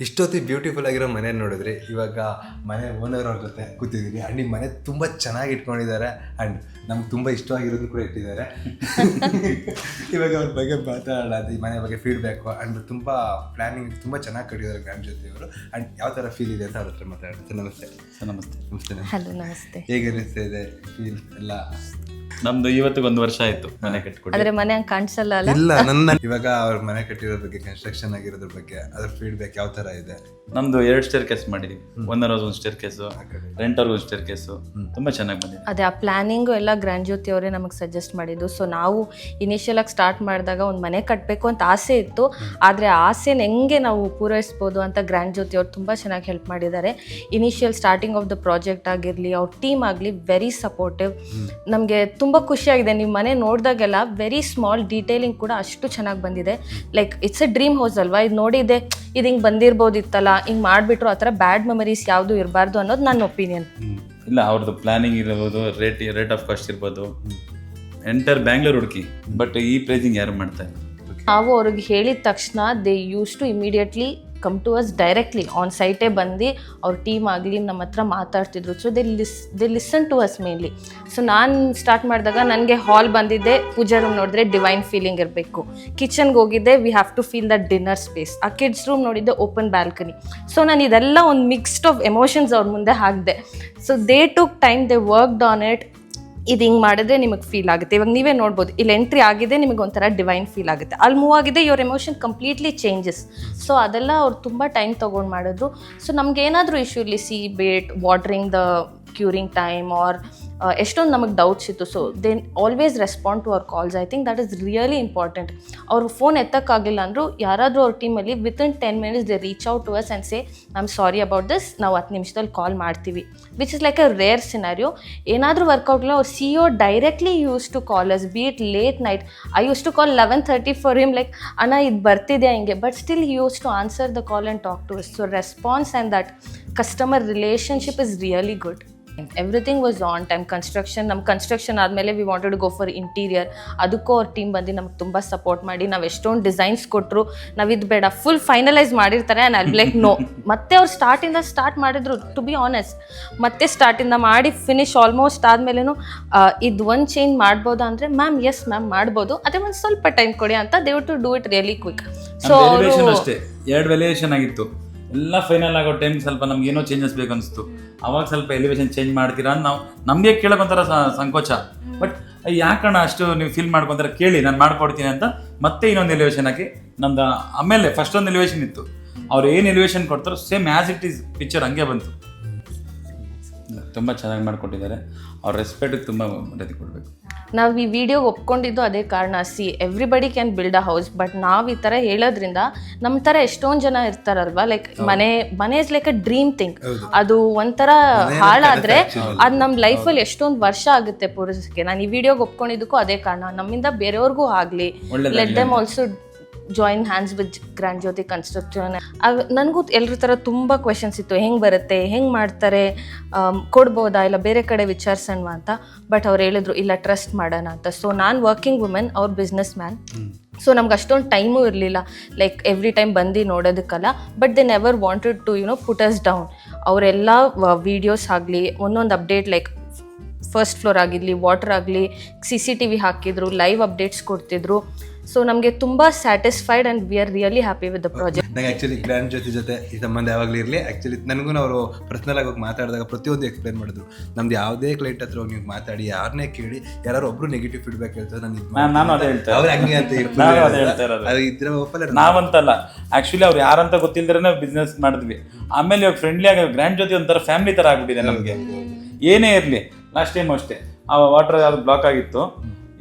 ಇಷ್ಟೊತ್ತಿ beautiful ಆಗಿರೋ ಮನೆ ನೋಡಿದ್ರಿ. ಇವಾಗ ಮನೆ ಓನರ್ ಅವ್ರ ಜೊತೆ ಕೂತಿದ್ದೀವಿ ಆ್ಯಂಡ್ ಈ ಮನೆ ತುಂಬ ಚೆನ್ನಾಗಿ ಇಟ್ಕೊಂಡಿದ್ದಾರೆ. ಆ್ಯಂಡ್ ನಮ್ಗೆ ತುಂಬ ಇಷ್ಟವಾಗಿರೋದು ಕೂಡ ಇಟ್ಟಿದ್ದಾರೆ. ಇವಾಗ ಅವ್ರ ಬಗ್ಗೆ ಮಾತಾಡೋಣ ಅದು ಈ ಮನೆ ಬಗ್ಗೆ ಫೀಡ್ಬ್ಯಾಕು ಆ್ಯಂಡ್ ತುಂಬ ಪ್ಲ್ಯಾನಿಂಗ್ ತುಂಬ ಚೆನ್ನಾಗಿ ಕಟ್ಟಿದ್ದಾರೆ ಗ್ರ್ಯಾಂಡ್ ಜೊತೆ ಅವರು. ಆ್ಯಂಡ್ ಯಾವ ಥರ ಫೀಲ್ ಇದೆ ಅಂತ ಅವ್ರ ಹತ್ರ ಮಾತಾಡ್ತೀನಿ ನಮಸ್ತೆ. ಸರ್ ನಮಸ್ತೆ. ನಮಸ್ತೆ. ನಮಸ್ತೆ. ಹಲೋ ನಮಸ್ತೆ. ಹೇಗೆ ಅನಿಸ್ತಾ ಇದೆ? ಫೀಲ್ ಎಲ್ಲ ನಮ್ದು ಇವತ್ತು ಒಂದು ವರ್ಷ ಆಯ್ತು ಮನೆ ಕಟ್ಕೊಂಡು. ಆದ್ರೆ ಮನೆ ಹಂಗೆ ಕಾಣಿಸಲ್ಲ ಅಲ್ಲ? ಇಲ್ಲ ನನ್ನ ಇವಾಗ ಅವ್ರ ಮನೆ ಕಟ್ಟಿರೋದ್ರ ಬಗ್ಗೆ ಕನ್ಸ್ಟ್ರಕ್ಷನ್ ಆಗಿರೋದ್ರ ಬಗ್ಗೆ ಅದ್ರ ಫೀಡ್ಬ್ಯಾಕ್ ಯಾವ ತರ ಇದೆ? ನಮ್ದು ಎರಡು ಸ್ಟೇರ್ ಕೇಸ್ ಮಾಡಿದೀವಿ ಒಂದರ ಒಂದು ಸ್ಟೇರ್ ಕೇಸು ರೆಂಟರ್ಗೆ ಒಂದು ಸ್ಟೇರ್ ಕೇಸು ತುಂಬಾ ಚೆನ್ನಾಗಿ ಬಂದಿದೆ. ಅದೇ ಆ ಪ್ಲಾನಿಂಗು ಎಲ್ಲ ಗ್ರ್ಯಾಂಡ್ ಜ್ಯೋತಿ ಅವರೇ ನಮಗೆ ಸಜೆಸ್ಟ್ ಮಾಡಿದ್ದು. ಸೊ ನಾವು ಇನಿಷಿಯಲ್ ಆಗಿ ಸ್ಟಾರ್ಟ್ ಮಾಡಿದಾಗ ಒಂದು ಮನೆ ಕಟ್ಟಬೇಕು ಅಂತ ಆಸೆ ಇತ್ತು. ಆದರೆ ಆ ಆಸೆನ ಹೆಂಗೆ ನಾವು ಪೂರೈಸ್ಬೋದು ಅಂತ ಗ್ರ್ಯಾಂಡ್ ಜ್ಯೋತಿ ಅವ್ರು ತುಂಬ ಚೆನ್ನಾಗಿ ಹೆಲ್ಪ್ ಮಾಡಿದ್ದಾರೆ. Initial starting of the project ಆಗಿರಲಿ ಅವ್ರ ಟೀಮ್ ಆಗಲಿ ವೆರಿ ಸಪೋರ್ಟಿವ್ ನಮಗೆ ತುಂಬ ಖುಷಿಯಾಗಿದೆ. ನಿಮ್ಮ ಮನೆ ನೋಡಿದಾಗೆಲ್ಲ ವೆರಿ ಸ್ಮಾಲ್ ಡೀಟೇಲಿಂಗ್ ಕೂಡ ಅಷ್ಟು ಚೆನ್ನಾಗಿ ಬಂದಿದೆ. Like it's a dream house ಅಲ್ವಾ? ಇದು ನೋಡಿದ್ದೆ ಇದು ಹಿಂಗೆ ಬಂದಿರ್ಬೋದಿತ್ತಲ್ಲ ಹಿಂಗೆ ಮಾಡಿಬಿಟ್ರು ಆ ಥರ ಬ್ಯಾಡ್ ಮೆಮರೀಸ್ ಯಾವುದು ಇರಬಾರ್ದು ಅನ್ನೋದು ನನ್ನ ಒಪಿನಿಯನ್ ಇಲ್ಲ ಅವ್ರದ್ದು ಪ್ಲಾನಿಂಗ್ ಇರ್ಬೋದು ರೇಟ್ ರೇಟ್ ಆಫ್ ಕಾಸ್ಟ್ ಇರ್ಬೋದು. ಎಂಟರ್ ಬ್ಯಾಂಗ್ಳೂರ್ ಹುಡುಕಿ ಬಟ್ ಈ ಪ್ರೈಸಿಂಗ್ ಯಾರು ಮಾಡ್ತಾರೆ? ನಾವು ಅವ್ರಿಗೆ ಹೇಳಿದ ತಕ್ಷಣ they used to immediately come to us directly on ಸೈಟೇ ಬಂದು ಅವ್ರ ಟೀಮ್ ಆಗಲಿ ನಮ್ಮ ಹತ್ರ ಮಾತಾಡ್ತಿದ್ರು. So they ಲಿಸ್ they listen to us mainly so ನಾನು ಸ್ಟಾರ್ಟ್ ಮಾಡಿದಾಗ ನನಗೆ ಹಾಲ್ ಬಂದಿದ್ದೆ, ಪೂಜಾ ರೂಮ್ ನೋಡಿದ್ರೆ ಡಿವೈನ್ ಫೀಲಿಂಗ್ ಇರಬೇಕು. ಕಿಚನ್ಗೆ ಹೋಗಿದ್ದೆ we have to feel the dinner space ಆ ಕಿಡ್ಸ್ ರೂಮ್ ನೋಡಿದ್ದೆ ಓಪನ್ ಬ್ಯಾಲ್ಕನಿ ಸೊ ನಾನು ಇದೆಲ್ಲ ಒಂದು ಮಿಕ್ಸ್ಡ್ ಆಫ್ ಎಮೋಷನ್ಸ್ ಅವ್ರ ಮುಂದೆ ಹಾಕಿದೆ. So they took time they worked on it ಇದು ಹಿಂಗೆ ಮಾಡಿದ್ರೆ ನಿಮಗೆ ಫೀಲ್ ಆಗುತ್ತೆ. ಇವಾಗ ನೀವೇ ನೋಡ್ಬೋದು, ಇಲ್ಲಿ ಎಂಟ್ರಿ ಆಗಿದೆ, ನಿಮಗೆ ಒಂಥರ ಡಿವೈನ್ ಫೀಲ್ ಆಗುತ್ತೆ. ಅಲ್ಲಿ ಮೂವ್ ಆಗಿದೆ ಇವ್ರ ಎಮೋಷನ್ ಕಂಪ್ಲೀಟ್ಲಿ ಚೇಂಜಸ್ ಸೊ ಅದೆಲ್ಲ ಅವ್ರು ತುಂಬ ಟೈಮ್ ತೊಗೊಂಡು ಮಾಡಿದ್ರು. ಸೊ ನಮ್ಗೆ ಏನಾದರೂ ಇಶ್ಯೂ ಇರಲಿ see be it watering the curing time or ಎಷ್ಟೊಂದು ನಮಗೆ ಡೌಟ್ಸ್ ಇತ್ತು. So then always respond to our calls I think that is really important ಅವ್ರು ಫೋನ್ ಎತ್ತಕ್ಕಾಗಿಲ್ಲ ಅಂದರೂ ಯಾರಾದರೂ ಅವ್ರ ಟೀಮಲ್ಲಿ within ten minutes they reach out to us and say am sorry about this ನಾವು ಹತ್ತು ನಿಮಿಷದಲ್ಲಿ ಕಾಲ್ ಮಾಡ್ತೀವಿ. Which is like a rare scenario ಏನಾದರೂ ವರ್ಕೌಟ್ ಇಲ್ಲ ಅವ್ರು CEO directly used to call us be it late night I used to call eleven thirty for him like ಅಣ್ಣ, ಇದು ಬರ್ತಿದೆ ಹಿಂಗೆ? But still used to answer the call and talk to so response and that customer relationship is really good everything was on time construction ನಮ್ಮ construction ಆದಮೇಲೆ we wanted go for interior ಅದಕ್ಕೂ ಅವ್ರ team ಬಂದು ನಮ್ಗೆ ತುಂಬ support ಮಾಡಿ. ನಾವು ಎಷ್ಟೊಂದು ಡಿಸೈನ್ಸ್ ಕೊಟ್ಟರು ನಾವು ಇದು ಬೇಡ ಫುಲ್ ಫೈನಲೈಸ್ ಮಾಡಿರ್ತಾರೆ ಆ್ಯಂಡ್ ಐ ಲೈಕ್ ನೋ ಮತ್ತೆ ಅವ್ರು ಸ್ಟಾರ್ಟಿಂದ ಸ್ಟಾರ್ಟ್ ಮಾಡಿದ್ರು ಟು ಬಿ ಆನೆಸ್ಟ್ ಮತ್ತೆ ಸ್ಟಾರ್ಟಿಂದ ಮಾಡಿ ಫಿನಿಶ್ ಆಲ್ಮೋಸ್ಟ್ ಆದಮೇಲೆ ಇದು ಒಂದು ಚೇಂಜ್ ಮಾಡ್ಬೋದಾ ಅಂದರೆ ಮ್ಯಾಮ್ ಎಸ್ ಮ್ಯಾಮ್ ಮಾಡ್ಬೋದು. ಅದೇ ಒಂದು ಸ್ವಲ್ಪ ಟೈಮ್ ಕೊಡಿ ಅಂತ they've to do it really quick so ಅವರು ಎರಡು ಆಗಿತ್ತು. ಎಲ್ಲ ಫೈನಲ್ ಆಗೋ ಟೈಮ್ ಸ್ವಲ್ಪ ನಮ್ಗೆ ಏನೋ ಚೇಂಜಸ್ ಬೇಕು ಅನಿಸ್ತು. ಅವಾಗ ಸ್ವಲ್ಪ ಎಲಿವೇಶನ್ ಚೇಂಜ್ ಮಾಡ್ತೀರಾ ಅಂತ ನಾವು, ನಮಗೆ ಕೇಳೋಕೆ ಒಂಥರ ಸಂಕೋಚ. ಬಟ್ ಯಾಕಣ್ಣ ಅಷ್ಟು ನೀವು ಫೀಲ್ ಮಾಡ್ಕೊಂತಾರೆ ಕೇಳಿ, ನಾನು ಮಾಡ್ಕೊಡ್ತೀನಿ ಅಂತ ಮತ್ತೆ ಇನ್ನೊಂದು ಎಲಿವೇಶನ್ ಹಾಕಿ ನಂದು, ಆಮೇಲೆ ಫಸ್ಟ್ ಒಂದು ಎಲಿವೇಶನ್ ಇತ್ತು. ಅವ್ರು ಏನು ಎಲಿವೇಶನ್ ಕೊಡ್ತಾರೋ same as it is picture ಹಂಗೆ ಬಂತು. ತುಂಬ ಚೆನ್ನಾಗಿ ಮಾಡಿಕೊಟ್ಟಿದ್ದಾರೆ. ಅವ್ರ ರೆಸ್ಪೆಕ್ಟಿಗೆ ತುಂಬ ಮರ್ಯಾದೆ ಕೊಡಬೇಕು. ನಾವು ಈ ವಿಡಿಯೋಗೆ ಒಪ್ಕೊಂಡಿದ್ದು ಅದೇ ಕಾರಣ. See everybody can build a house but ನಾವು ಈ ಥರ ಹೇಳೋದ್ರಿಂದ ನಮ್ಮ ಥರ ಎಷ್ಟೊಂದು ಜನ ಇರ್ತಾರಲ್ವಾ? ಲೈಕ್ ಮನೆ ಮನೆ is like a dream thing ಅದು ಒಂಥರ ಹಾಳಾದರೆ ಅದು. ನಮ್ಮ ಲೈಫಲ್ಲಿ ಎಷ್ಟೊಂದು ವರ್ಷ ಆಗುತ್ತೆ ಪುರುಷಕ್ಕೆ ನಾನು ಈ ವಿಡಿಯೋಗೆ ಒಪ್ಕೊಂಡಿದ್ದಕ್ಕೂ ಅದೇ ಕಾರಣ. ನಮ್ಮಿಂದ ಬೇರೆಯವ್ರಿಗೂ ಆಗಲಿ. Let them also join hands with grand Jyothi construction ನನಗೂ ಎಲ್ಲರ ಥರ ತುಂಬ ಕ್ವೆಶನ್ಸ್ ಇತ್ತು. ಹೆಂಗೆ ಬರುತ್ತೆ? ಹೆಂಗೆ ಮಾಡ್ತಾರೆ? ಕೊಡ್ಬೋದಾ? ಇಲ್ಲ ಬೇರೆ ಕಡೆ ವಿಚಾರಿಸೋಣ ಅಂತ. ಬಟ್ ಅವ್ರು ಹೇಳಿದ್ರು ಇಲ್ಲ ಟ್ರಸ್ಟ್ ಮಾಡೋಣ ಅಂತ. ಸೊ ನಾನು ವರ್ಕಿಂಗ್ ವುಮೆನ್ ಅವ್ರ ಬಿಸ್ನೆಸ್ ಮ್ಯಾನ್ ಸೊ ನಮ್ಗೆ ಅಷ್ಟೊಂದು ಟೈಮೂ ಇರಲಿಲ್ಲ. ಲೈಕ್ ಎವ್ರಿ ಟೈಮ್ ಬಂದು ನೋಡೋದಕ್ಕಲ್ಲ. But they never wanted to you know put us down ಅವರೆಲ್ಲ ವೀಡಿಯೋಸ್ ಆಗಲಿ ಒಂದೊಂದು ಅಪ್ಡೇಟ್ ಲೈಕ್ ಫಸ್ಟ್ ಫ್ಲೋರ್ ಆಗಿರಲಿ ವಾಟರ್ ಆಗಲಿ ಸಿ ಸಿ ಟಿ ವಿ ಹಾಕಿದ್ರು ಲೈವ್ ಅಪ್ಡೇಟ್ಸ್ ಕೊಡ್ತಿದ್ರು. ಸೊ ನಮಗೆ ತುಂಬ satisfied and we are really happy with the project ನಂಗೆ ಆ್ಯಕ್ಚುಲಿ ಗ್ರ್ಯಾಂಡ್ ಜೊತೆ ಜೊತೆ ಈ ಸಂಬಂಧ ಯಾವಾಗಲೂ ಇರಲಿ. ಆ್ಯಕ್ಚುಲಿ ನನಗೂ ಅವರು ಪರ್ಸ್ನಲ್ ಆಗಿ ಹೋಗಿ ಮಾತಾಡಿದಾಗ ಪ್ರತಿಯೊಂದು ಎಕ್ಸ್ಪ್ಲೈನ್ ಮಾಡಿದ್ರು. ನಮ್ದು ಯಾವುದೇ ಕ್ಲೈಂಟ್ ಹತ್ರ ಹೋಗಿ ನೀವು ಮಾತಾಡಿ ಯಾರನ್ನೇ ಕೇಳಿ ಯಾರು ಒಬ್ರು ನೆಗೆಟಿವ್ ಫೀಡ್ಬ್ಯಾಕ್ ಹೇಳ್ತಾರೆ ನಾನು ಇದು ನಾನು ಅದೇ ಹೇಳ್ತೇನೆ ಅವ್ರು ಹಂಗೆ ಅಂತ ನಾನು ಅದೇ ಹೇಳ್ತಾ ಇರೋದು. ಅದು ಇದ್ರೆ ಒಪ್ಪಲ್ಲ ನಾವಂತಲ್ಲ. ಆ್ಯಕ್ಚುಲಿ ಅವ್ರು ಯಾರಂತ ಗೊತ್ತಿಲ್ಲದ್ರೆ ಬಿಸ್ನೆಸ್ ಮಾಡಿದ್ವಿ. ಆಮೇಲೆ ಇವಾಗ ಫ್ರೆಂಡ್ಲಿ ಆಗಿ ಗ್ರ್ಯಾಂಡ್ ಜೊತೆ ಒಂಥರ ಫ್ಯಾಮಿಲಿ ಥರ ಆಗ್ಬಿಟ್ಟಿದೆ ನಮಗೆ. ಏನೇ ಇರಲಿ. ಲಾಸ್ಟ್ ಟೈಮ್ ಅಷ್ಟೇ. ಆ ವಾಟರ್ ಯಾವ್ದು ಬ್ಲಾಕ್ ಆಗಿತ್ತು.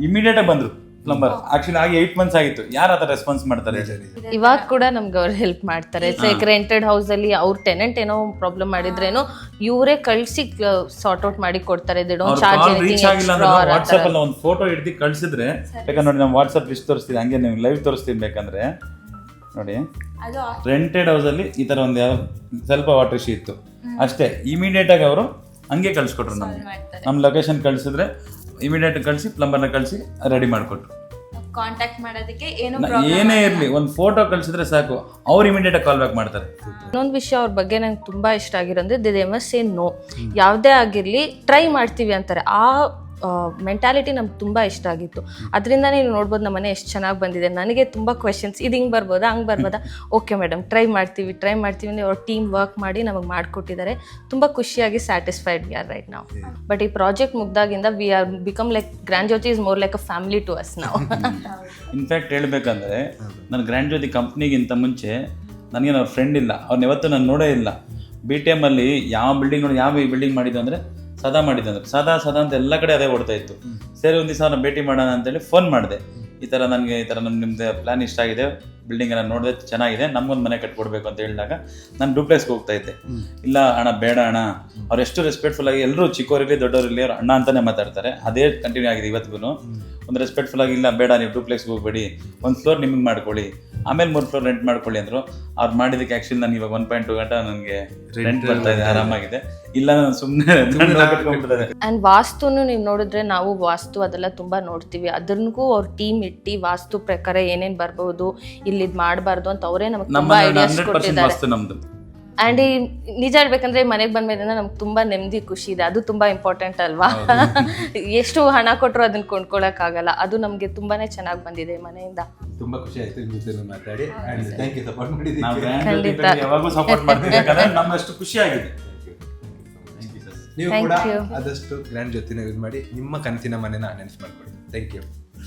ಇಮಿಡಿಯೇಟ್ ಆಗಿ ಬಂದ್ರು ಪ್ಲಂಬರ್ ಆಕ್ಚುಲಿ ಆಗಿ ಏಟ್ ಮಂತ್ಸ್ ಆಗಿತ್ತು. ಯಾರು ಆ ಥರ ರೆಸ್ಪಾನ್ಸ್ ಮಾಡ್ತಾರೆ? ಇವಾಗ ಕೂಡ ನಮ್ಗೆ ಅವ್ರು ಹೆಲ್ಪ್ ಮಾಡ್ತಾರೆ. ಲೈಕ್ ರೆಂಟೆಡ್ ಅಲ್ಲಿ ಅವ್ರ ಟೆನೆಂಟ್ ಏನೋ ಪ್ರಾಬ್ಲಮ್ ಮಾಡಿದ್ರೇನೋ ಇವರೇ ಕಳ್ಸಿ ಸಾರ್ಟ್ ಔಟ್ ಮಾಡಿ ಕೊಡ್ತಾರೆ. ರೀಚ್ ಆಗಿಲ್ಲ ಅಂದ್ರೆ ಎಕ್ಸ್ಟ್ರಾ ಅಲ್ಲಿ ಒಂದು ಫೋಟೋ ಹಿಡ್ದು ಕಳ್ಸಿದ್ರೆ ಯಾಕಂದ್ರೆ ನೋಡಿ ನಮ್ಮ ವಾಟ್ಸ್ಆಪ್ ಲಿಸ್ಟ್ ತೋರಿಸ್ತೀನಿ. ಹಂಗೆ ನೀವು ಲೈವ್ ತೋರಿಸ್ತೀನಿ ಬೇಕಂದ್ರೆ. ನೋಡಿ. ರೆಂಟೆಡ್ ಹೌಸ್ ಅಲ್ಲಿ ಈ ತರ ಒಂದು ಯಾವ ಸ್ವಲ್ಪ ವಾಟರ್ ಇಶ್ಯೂ ಇತ್ತು. ಅಷ್ಟೇ. ಇಮಿಡಿಯೇಟ್ ಆಗಿ ಅವರು ಹಂಗೆ ಕಳಿಸ್ಕೊಟ್ರು ನಮ್ಗೆ. ನಮ್ಮ ಲೊಕೇಶನ್ ಕಳಿಸಿದ್ರೆ ಇಮಿಡಿಯೇಟ್ ಕಳಿಸಿ ಪ್ಲಂಬರ್ನ ಕಳಿಸಿ ರೆಡಿ ಮಾಡಿಕೊಟ್ರು. ಕಾಂಟ್ಯಾಕ್ಟ್ ಮಾಡೋದಕ್ಕೆ ಏನು ಏನೇ ಇರಲಿ ಒಂದು ಫೋಟೋ ಕಳಿಸಿದ್ರೆ ಸಾಕು. ಅವ್ರು ಇಮಿಡಿಯೇಟ್ ಕಾಲ್ ಬ್ಯಾಕ್ ಮಾಡ್ತಾರೆ. ಇನ್ನೊಂದು ವಿಷಯ ಅವ್ರ ಬಗ್ಗೆ ನಂಗೆ ತುಂಬಾ ಇಷ್ಟ ಆಗಿರೋದ್ರೆ ದೇ ಮಸ್ ಸೇ ನೋ ಯಾವುದೇ ಆಗಿರಲಿ ಟ್ರೈ ಮಾಡ್ತೀವಿ ಅಂತಾರೆ. ಆ ಮೆಂಟಾಲಿಟಿ ನಮ್ಗೆ ತುಂಬ ಇಷ್ಟ ಆಗಿತ್ತು. ಅದರಿಂದ ನೀವು ನೋಡ್ಬೋದು ನಮ್ಮ ಮನೆ ಎಷ್ಟು ಚೆನ್ನಾಗಿ ಬಂದಿದೆ. ನನಗೆ ತುಂಬ ಕ್ವೆಶನ್ಸ್ ಇದು ಹಿಂಗೆ ಬರ್ಬೋದಾ ಹಂಗೆ ಬರ್ಬೋದಾ? ಓಕೆ ಮೇಡಮ್ ಟ್ರೈ ಮಾಡ್ತೀವಿ ಟ್ರೈ ಮಾಡ್ತೀವಿ ಅಂದರೆ ಅವ್ರ ಟೀಮ್ ವರ್ಕ್ ಮಾಡಿ ನಮಗೆ ಮಾಡಿಕೊಟ್ಟಿದ್ದಾರೆ. ತುಂಬ ಖುಷಿಯಾಗಿ ಸ್ಯಾಟಿಸ್ಫೈಡ್ ವಿ ಆರ್ ರೈಟ್ ನಾವು ಬಟ್ ಈ project ಮುಗ್ದಾಗಿಂದ we are become like grand Jyothi is more like a family to us ನಾವು ಇನ್ಫ್ಯಾಕ್ಟ್ ಹೇಳಬೇಕಂದ್ರೆ ನನ್ನ ಗ್ರ್ಯಾಂಡ್ ಜ್ಯೋತಿ ಕಂಪ್ನಿಗಿಂತ ಮುಂಚೆ ನನಗೇನು ಅವ್ರ ಫ್ರೆಂಡ್ ಇಲ್ಲ. ಅವ್ರನ್ನ ಯಾವತ್ತೂ ನಾನು ನೋಡೇ ಇಲ್ಲ. ಬಿ ಟಿ ಎಮ್ಮಲ್ಲಿ ಯಾವ ಬಿಲ್ಡಿಂಗ್ ನೋಡಿ ಯಾವ ಬಿಲ್ಡಿಂಗ್ ಮಾಡಿದ್ದು ಅಂದರೆ ಸದಾ ಮಾಡಿದ್ದೆ ಅಂದ್ರೆ ಸದಾ ಸದಾ ಅಂತ ಎಲ್ಲ ಕಡೆ ಅದೇ ಓಡ್ತಾ ಇತ್ತು. ಸರಿ ಒಂದು ದಿವಸ ಅವ್ರನ್ನ ಭೇಟಿ ಮಾಡೋಣ ಅಂತೇಳಿ ಫೋನ್ ಮಾಡಿದೆ. ಈ ಥರ ನನಗೆ ಈ ಥರ ನಮ್ಮ ನಿಮ್ದು ಪ್ಲ್ಯಾನ್ ಇಷ್ಟ ಆಗಿದೆ. ಬಿಲ್ಡಿಂಗ್ ಎಲ್ಲ ನೋಡಿದೆ ಚೆನ್ನಾಗಿದೆ. ನಮ್ಗೊಂದು ಮನೆ ಕಟ್ಕೊಡ್ಬೇಕು ಅಂತ ಹೇಳಿದಾಗ ನಾನು ಡೂಪ್ಲೆಕ್ಸ್ಗೆ ಹೋಗ್ತಾ ಇದ್ದೆ. ಇಲ್ಲ ಅಣ್ಣ ಬೇಡ ಅಣ್ಣ. ಅವ್ರು ಎಷ್ಟು ರೆಸ್ಪೆಕ್ಟ್ಫುಲ್ ಆಗಿ ಎಲ್ಲರೂ ಚಿಕ್ಕವರಿರಲಿ ದೊಡ್ಡವರಿರಲಿ ಅವ್ರು ಅಣ್ಣ ಅಂತಾನೆ ಮಾತಾಡ್ತಾರೆ. ಅದೇ ಕಂಟಿನ್ಯೂ ಆಗಿದೆ ಇವತ್ತಿಗೂ ಒಂದು ರೆಸ್ಪೆಕ್ಟ್ಫುಲ್ ಆಗಿ ಇಲ್ಲ ಬೇಡ ನೀವು ಡೂಪ್ಲೆಕ್ಸ್ಗೆ ಹೋಗ್ಬೇಡಿ. ಒಂದು ಫ್ಲೋರ್ ನಿಮಗೆ ಮಾಡ್ಕೊಳ್ಳಿ. ಆಮೇಲೆ ಮೂರು ಫ್ಲೋರ್ ರೆಂಟ್ ಮಾಡ್ಕೊಳ್ಳಿ ಅಂದರು. ಅವ್ರು ಮಾಡಿದ್ದಕ್ಕೆ ಆ್ಯಕ್ಚುಲಿ ನಾನು ಇವಾಗ ಒನ್ ಪಾಯಿಂಟ್ ಟು ಗಂಟೆ ನನಗೆ ರೆಂಟ್ ಬರ್ತಾ ಇದೆ ಆರಾಮಾಗಿದೆ. ಇಲ್ಲ ನಾನು ಸುಮ್ಮನೆ ಆ್ಯಂಡ್ ವಾಸ್ತುನು ನೀವು ನೋಡಿದ್ರೆ ನಾವು ವಾಸ್ತು ಅದೆಲ್ಲ ತುಂಬ ನೋಡ್ತೀವಿ. ಅದನ್ಗೂ ಅವ್ರ ಟೀಮ್ ಇಟ್ಟು ವಾಸ್ತು ಪ್ರಕಾರ ಏನೇನು ಬರ್ಬೋದು ಇಲ್ಲಿ ಇದು ಮಾಡಬಾರ್ದು ಅಂತ ಅವರೇ ನಮಗೆ ತುಂಬ ಐಡಿಯಾಸ್ ಕೊಟ್ಟಿದ್ದಾರೆ. ನಮ್ದು. ಆ್ಯಂಡ್ ಈ ನಿಜ ಹೇಳ್ಬೇಕಂದ್ರೆ ಮನೆಗೆ ಬಂದ್ಮೇಲೆ ನಮ್ಗೆ ತುಂಬ ನೆಮ್ಮದಿ ಖುಷಿ ಇದೆ. ಅದು ತುಂಬ ಇಂಪಾರ್ಟೆಂಟ್ ಅಲ್ವಾ? ಎಷ್ಟು ಹಣ ಕೊಟ್ಟರು ಅದನ್ನ ಕೊಂಡ್ಕೊಳ್ಳೋಕ್ಕಾಗಲ್ಲ ಅದು ನಮಗೆ ತುಂಬಾನೇ ಚೆನ್ನಾಗಿ ಬಂದಿದೆ ಮನೆಯಿಂದ. ತುಂಬಾ ಖುಷಿ ಆಯ್ತು ನಿಮ್ಮ ಜೊತೆ ಮಾತಾಡಿ. ಥ್ಯಾಂಕ್ ಯು ಸಪೋರ್ಟ್ ಮಾಡಿದ್ದೀವಿ ನಾವು. ಜೊತೆ ಸಪೋರ್ಟ್ ಮಾಡ್ತೀವಿ. ಯಾಕಂದ್ರೆ ನಮ್ಮಷ್ಟು ಖುಷಿ ಆಗಿದೆ. ನೀವು ಕೂಡ. ಆದಷ್ಟು ಗ್ರ್ಯಾಂಡ್ ಜೊತೆನ ಯೂಸ್ ಮಾಡಿ ನಿಮ್ಮ ಕನಸಿನ ಮನೆನ ನೆನ್ಸ್ ಮಾಡ್ಕೊಳ್ಳಿ. Thank you